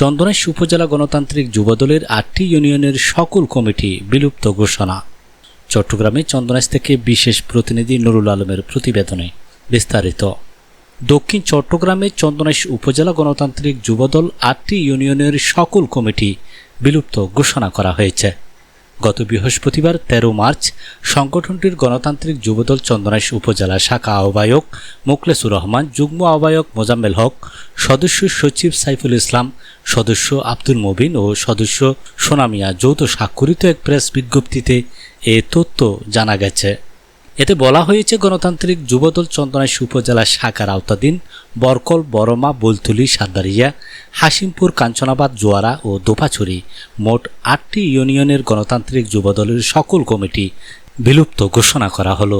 চন্দনাইশ উপজেলা গণতান্ত্রিক যুবদলের আটটি ইউনিয়নের সকল কমিটি বিলুপ্ত ঘোষণা। চট্টগ্রামে চন্দনাইশ থেকে বিশেষ প্রতিনিধি নুরুল আলমের প্রতিবেদনে বিস্তারিত। দক্ষিণ চট্টগ্রামে চন্দনাইশ উপজেলা গণতান্ত্রিক যুবদল আটটি ইউনিয়নের সকল কমিটি বিলুপ্ত ঘোষণা করা হয়েছে। গত বৃহস্পতিবার ১৩ মার্চ সংগঠনটির গণতান্ত্রিক যুবদল চন্দনাইশ উপজেলা শাখা আহ্বায়ক মোকলেসুর রহমান, যুগ্ম আহ্বায়ক মোজাম্মেল হক, সদস্য সচিব সাইফুল ইসলাম, সদস্য আব্দুল মবিন ও সদস্য সোনামিয়া যৌথ স্বাক্ষরিত এক প্রেস বিজ্ঞপ্তিতে এ তথ্য জানা গেছে। এতে বলা হয়েছে, গণতান্ত্রিক যুবদল চন্দনাইশ উপজেলা শাখার আওতাধীন বরকল, বরমা, বলতুলি সাদ্দারিয়া হাসিমপুর কাঞ্চনাবাদ, জোয়ারা ও দোপাছড়ি মোট আটটি ইউনিয়নের গণতান্ত্রিক যুবদলের সকল কমিটি বিলুপ্ত ঘোষণা করা হলো।